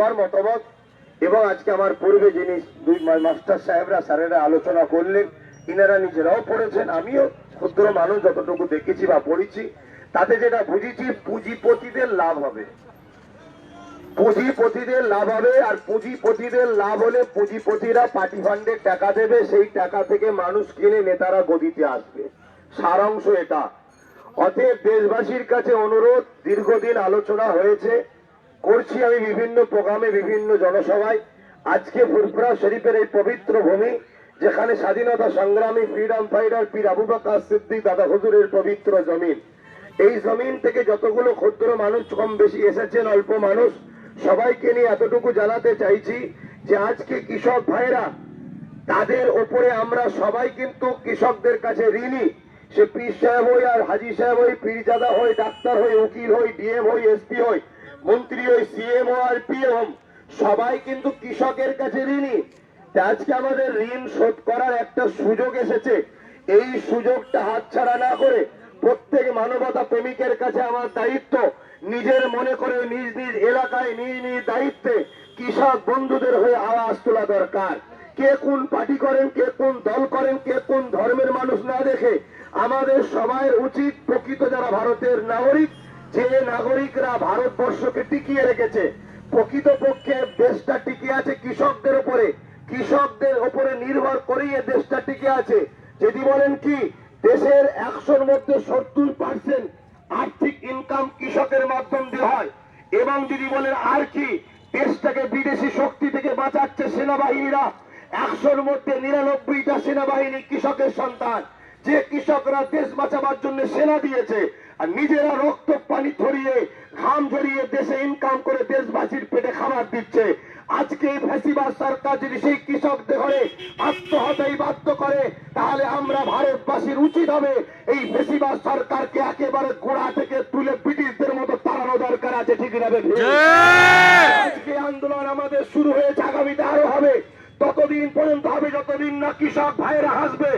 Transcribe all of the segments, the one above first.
সবার মতামত এবং আজকে আমার পূর্বে যিনি দুই মাস্টার সাহেবরা, স্যারেরা আলোচনা করলেন, ইনারা নিজেরাও পড়েছেন, আমিও ক্ষুদ্র মানুষ যতটুকু দেখেছি বা পড়েছি, তাতে যেটা বুঝেছি, পুঁজিপতিদের লাভ হবে। পুঁজিপতিদের লাভ হবে, আর পুঁজিপতিদের লাভ হলে পুঁজিপতিরা পার্টি ফান্ডের টাকা দেবে, সেই টাকা থেকে মানুষ কিনে নেতারা গদিতে আসবে। সারাংশ এটা। অতএব দেশবাসীর কাছে অনুরোধ, দীর্ঘদিন আলোচনা হয়েছে করছি আমি বিভিন্ন প্রোগ্রামে, বিভিন্ন জনসভায়। আজকে ফুরফুরা শরীফের এই পবিত্র ভূমি, যেখানে স্বাধীনতা সংগ্রামী ফ্রিডম ফাইটার পীর আবু বাকা সিদ্দিক দাদা হুজুরের পবিত্র জমিন। এই জমিন থেকে যতগুলো ক্ষুদ্র মানুষ, কম বেশি এসেছেন, অল্প মানুষ, সবাইকে নিয়ে এতটুকু জানাতে চাইছি যে আজকে কৃষক ভাইরা তাদের ওপরে আমরা সবাই কিন্তু কৃষকদের কাছে ঋণী। সে পীর সাহেব হই আর হাজি সাহেব হই, পীরজাদা হই, ডাক্তার হই, উকিল হই, ডিএম হই, এসপি হই মন্ত্রী হই সিএম আর পিএম সবাই কিন্তু কৃষকের কাছে ঋণী। আজকে আমাদের ঋণ শোধ করার একটা সুযোগ এসেছে। এই সুযোগটা হাতছাড়া না করে প্রত্যেক মানবতা প্রেমিকের কাছে আমার দায়িত্ব, নিজের মনে করে নিজ নিজ এলাকায় নিজ নিজ দায়িত্বে কৃষক বন্ধুদের হয়ে আওয়াজ তোলা দরকার। কে কোন পার্টি করেন, কে কোন দল করেন, কে কোন ধর্মের মানুষ না দেখে আমাদের সবাই উচিত প্রকৃত যারা ভারতের নাগরিক যে নাগরিকরা ভারতবর্ষকে টিকিয়ে রেখেছে প্রকৃত পক্ষে দেশটা টিকে আছে কৃষকদের উপরে। কৃষকদের উপরে নির্ভর করেই দেশটা টিকে আছে। যদি বলেন কি, দেশের একশোর মধ্যে সত্তর পার্সেন্ট আর্থিক ইনকাম কৃষকের মাধ্যম দিয়ে হয়, এবং যদি বলেন আর কি, দেশটাকে বিদেশি শক্তি থেকে বাঁচাচ্ছে সেনাবাহিনীরা, একশোর মধ্যে নিরানব্বইটা সেনাবাহিনী কৃষকের সন্তান। যে কৃষকরা দেশ বাঁচাবার জন্য সেনা দিয়েছে আর নিজেরা রক্ত পানি ধরিয়ে ঘাম ঝরিয়ে দেশে ইনকাম করে দেশবাসীর পেটে খাবার দিচ্ছে। আজকে এই ফ্যাসিবাদ সরকার যদি সেই কৃষকদের ঘরে আত্মহত্যাই বাধ্য করে তাহলে আমরা ভারতবাসীর উচিত হবে এই ফ্যাসিবাদ সরকারকে একেবারে গোড়া থেকে তুলে ব্রিটিশদের মতো তাড়ানো দরকার আছে ঠিক না? আজকে আন্দোলন আমাদের শুরু হয়েছে আগামীতে আরও হবে। ততদিন পর্যন্ত হবে যতদিন না কৃষক ভাইয়েরা হাসবে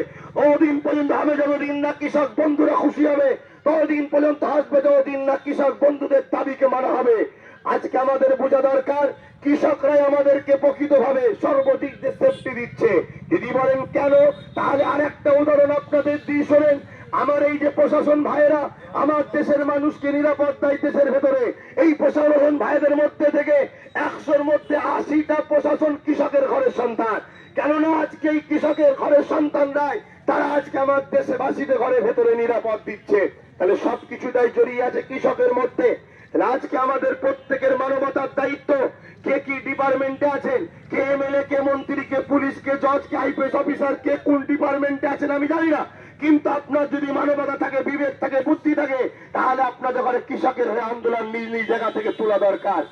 ওদিন পর্যন্ত হবে যতদিন না কৃষক বন্ধুরা খুশি হবে। ততদিন পর্যন্ত হাসবে যতদিন না কৃষক বন্ধুদের দাবিকে মানা হবে। আজকে আমাদের বোঝা দরকার, কৃষকরাই আমাদেরকে প্রকৃতভাবে সর্বদিক দিয়ে সেফটি দিচ্ছে। যদি বলেন, কেন? তাহলে আর একটা উদাহরণ আপনাদের দিয়ে শোনেন। আমার এই যে প্রশাসন ভাইয়েরা, আমার দেশের মানুষকে নিরাপত্তায় দেশের ভেতরে। এই প্রশাসন ভাইদের মধ্যে থেকে একশোর মধ্যে আশিটা প্রশাসন কৃষকের ঘরের সন্তান। কেননা আজকে এই কৃষকের ঘরের সন্তান সন্তানরাই, তারা আজকে আমার দেশে দেশবাসীদের ঘরে ভেতরে নিরাপদ দিচ্ছে। তাহলে সবকিছুটাই জড়িয়ে আছে কৃষকের মধ্যে। আজকে আমাদের প্রত্যেকের মানবতার দায়িত্ব, কে কি ডিপার্টমেন্টে আছেন, কে এমএলএ, কে মন্ত্রী, কে পুলিশ, কে জজ, কে আইপিএস অফিসার, কে কোন ডিপার্টমেন্টে আছেন আমি জানি না। কিন্তু আপনার যদি মানবতা থাকে, বিবেক থাকে, বুদ্ধি থাকে, তাহলে আপনার ঘরে কৃষকের হয়ে আন্দোলন নিজ নিজ জায়গা থেকে তোলা দরকার।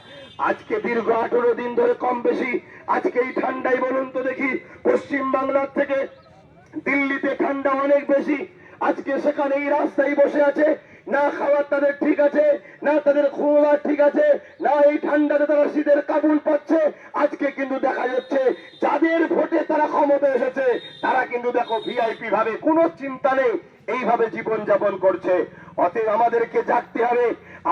আজকে দীর্ঘ আঠেরো দিন ধরে কম বেশি। আজকে এই ঠান্ডাই বলুন তো দেখি, পশ্চিম বাংলার থেকে দিল্লিতে ঠান্ডা অনেক বেশি। আজকে সেখানে এই রাস্তায় বসে আছে। না খাবার তাদের ঠিক আছে, না তাদের ঘুমাবার ঠিক আছে, না এই ঠান্ডাতে তারা শীতের কাবুল পাচ্ছে। আজকে কিন্তু দেখা যাচ্ছে, যাদের ভোটে তারা ক্ষমতা এসেছে, তারা কিন্তু দেখো ভিআইপি ভাবে কোনো চিন্তা নেই, এইভাবে জীবন যাপন করছে। অতএব আমাদেরকে জাগতে হবে।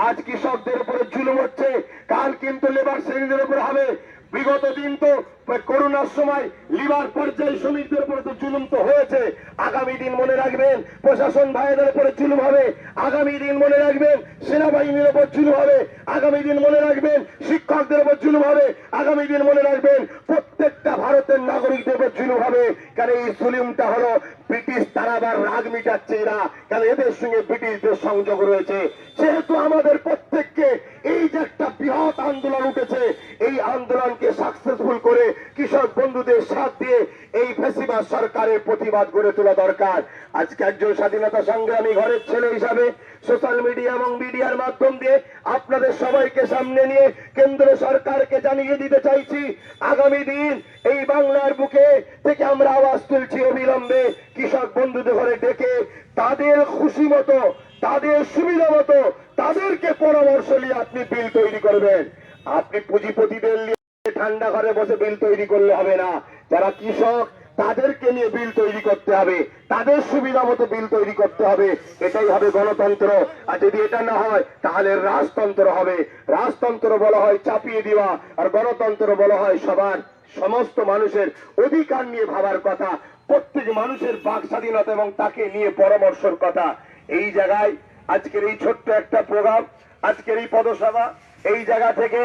আজ কৃষকদের উপরে জুলুম হচ্ছে, কাল কিন্তু লেবার শ্রেণীদের উপরে হবে। বিগত দিন তো করোনার সময় লিভার পর্যায়ে শ্রমিকদের উপরে তো জুলুম তো হয়েছে। আগামী দিন মনে রাখবেন, প্রশাসন ভাইদের উপরে জুলুম হবে। আগামী দিন মনে রাখবেন, সেনাবাহিনীর উপর জুলুম হবে। আগামী দিন মনে রাখবেন, শিক্ষকদের উপর জুলুম হবে। আগামী দিন মনে রাখবেন, প্রত্যেকটা ভারতের নাগরিকদের উপর জুলুম হবে। কারণ এই জুলুমটা হলো ব্রিটিশ তারা আবার রাগ মিটাচ্ছে এরা। কারণ এদের সঙ্গে ব্রিটিশদের সংযোগ রয়েছে? সেহেতু আমাদের প্রত্যেককে এই যে একটা বৃহৎ আন্দোলন উঠেছে, এই আন্দোলনকে সাকসেসফুল করে কৃষক বন্ধুদের সাথ দিয়ে এই ফেসিবাদ সরকারের প্রতিবাদ গড়ে তোলা দরকার। আজকে একজন স্বাধীনতা সংগ্রামী ঘরের ছেলে হিসাবে সোশ্যাল মিডিয়া এবং মিডিয়ার মাধ্যম দিয়ে আপনাদের সবাইকে সামনে নিয়ে কেন্দ্র সরকারকে জানিয়ে দিতে চাইছি, আগামী দিন এই বাংলার বুকে থেকে আমরা আওয়াজ তুলছি অবিলম্বে। কৃষক বন্ধুদের ঘরে ডেকে তাদের খুশি মতো, তাদের সুবিধা মতো তাদেরকে পরামর্শ নিয়ে আপনি বিল তৈরি করবেন। আপনি পুঁজিপতিদের নিয়ে ঠান্ডা ঘরে বসে বিল তৈরি করলে হবে না। যারা কৃষক, তাদেরকে নিয়ে বিল তৈরি করতে হবে। তাদের সুবিধা মতো বিল তৈরি করতে হবে। এটাই হবে গণতন্ত্র। আর যদি এটা না হয়, তাহলে রাজতন্ত্র হবে। রাজতন্ত্র বলা হয় চাপিয়ে দেওয়া। আর গণতন্ত্র বলা হয় সবার, সমস্ত মানুষের অধিকার নিয়ে ভাবার কথা। প্রত্যেক মানুষের বাক স্বাধীনতা এবং তাকে নিয়ে পরামর্শের কথা। এই জায়গায় আজকের এই ছোট্ট একটা প্রোগ্রাম, আজকের এই পদসভা, এই জায়গা থেকে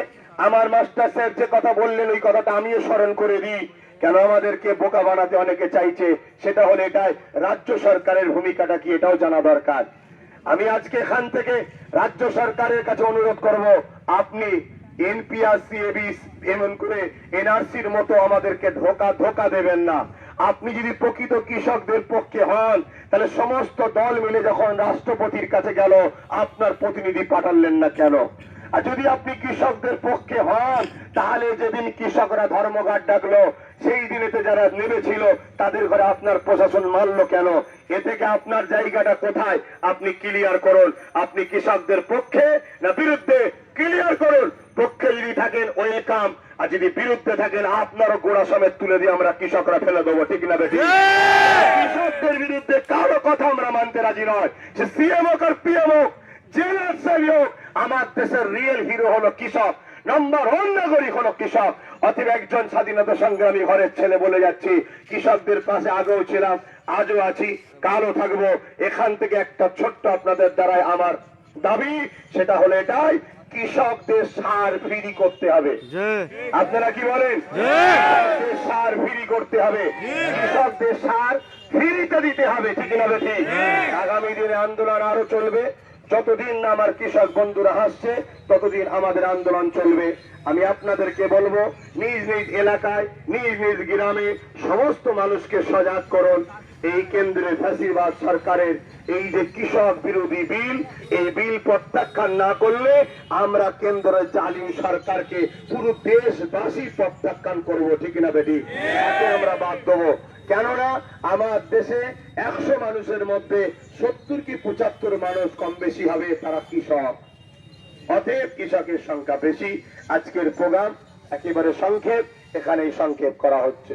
আমার মাস্টার স্যার যে কথা বললেন, ওই কথাটা আমিও স্মরণ করে দিই। কেন আমাদেরকে বোকা বানাতে অনেকে চাইছে, সেটা হলো এটাই, রাজ্য সরকারের ভূমিকাটা কি, এটাও জানা দরকার। আমি আজকে এখান থেকে রাজ্য সরকারের কাছে অনুরোধ করব, আপনি এনপিআরসি, এবিস, এমন করে এনআরসির মতো আমাদেরকে ধোকা ধোকা দেবেন না। আপনি যদি প্রকৃত কৃষকদের পক্ষে হন, তাহলে সমস্ত দল মিলে যখন রাষ্ট্রপতির কাছে গেল, আপনার প্রতিনিধি পাঠালেন না কেন? আর যদি আপনি কৃষকদের পক্ষে হন, তাহলে যেদিন কৃষকরা ধর্মঘাট ডাকলো, সেই দিনেতে যারা নেমেছিল, তাদের ঘরে আপনার প্রশাসন মানলো কেন? এ থেকে আপনার জায়গাটা কোথায়? আপনি ক্লিয়ার করুন, আপনি কৃষকদের পক্ষে না বিরুদ্ধে ক্লিয়ার করুন। পক্ষে যদি থাকেন ওয়েলকাম আর যদি বিরুদ্ধে থাকেন আপনারও গোড়া সমেত তুলে দিয়ে আমরা কৃষকরা ফেলে দেবো ঠিক না বেশি কৃষকদের বিরুদ্ধে কারও কথা আমরা মানতে রাজি নয়। সে সিএম হোক আর পিএম হোক জেলার সেবি হোক আমার দেশের রিয়েল হিরো হলো কৃষক। নম্বর ওয়ান নাগরিক হলো কৃষক। অতএব একজন স্বাধীনতা সংগ্রামী ঘরের ছেলে বলে যাচ্ছি কৃষকদের পাশে আগেও ছিলাম আজও আছি কালও থাকব। এখান থেকে একটা ছোট্ট আপনাদের দ্বারাই আমার দাবি সেটা হলো এটাই কৃষকদের সার ফ্রি করতে হবে। আপনারা কি বলেন? সার ফ্রি করতে হবে। কৃষকদের সার ফ্রিতে দিতে হবে ঠিক না ঠিক আগামী দিনে আন্দোলন আরও চলবে। যতদিন না আমার কৃষক বন্ধুরা হাসছে ততদিন আমাদের আন্দোলন চলবে। আমি আপনাদেরকে বলব নিজ নিজ এলাকায় নিজ নিজ গ্রামে সমস্ত মানুষকে সজাগ করুন। এই কেন্দ্রের ফ্যাসিবাদ সরকারের এই যে কৃষক বিরোধী বিল, এই বিল প্রত্যাখ্যান না করলে আমরা কেন্দ্রের জালিম সরকারকে পুরো দেশবাসী প্রত্যাখ্যান করব, ঠিক না বেটি? তাতে আমরা বাদ দেবো। কেননা আমার দেশে একশো মানুষের মধ্যে সত্তর কি পঁচাত্তর মানুষ কম বেশি হবে, তারা কৃষক। অতএব কৃষকের সংখ্যা বেশি। আজকের প্রোগ্রাম একেবারে সংক্ষেপ, এখানেই সংক্ষেপ করা হচ্ছে।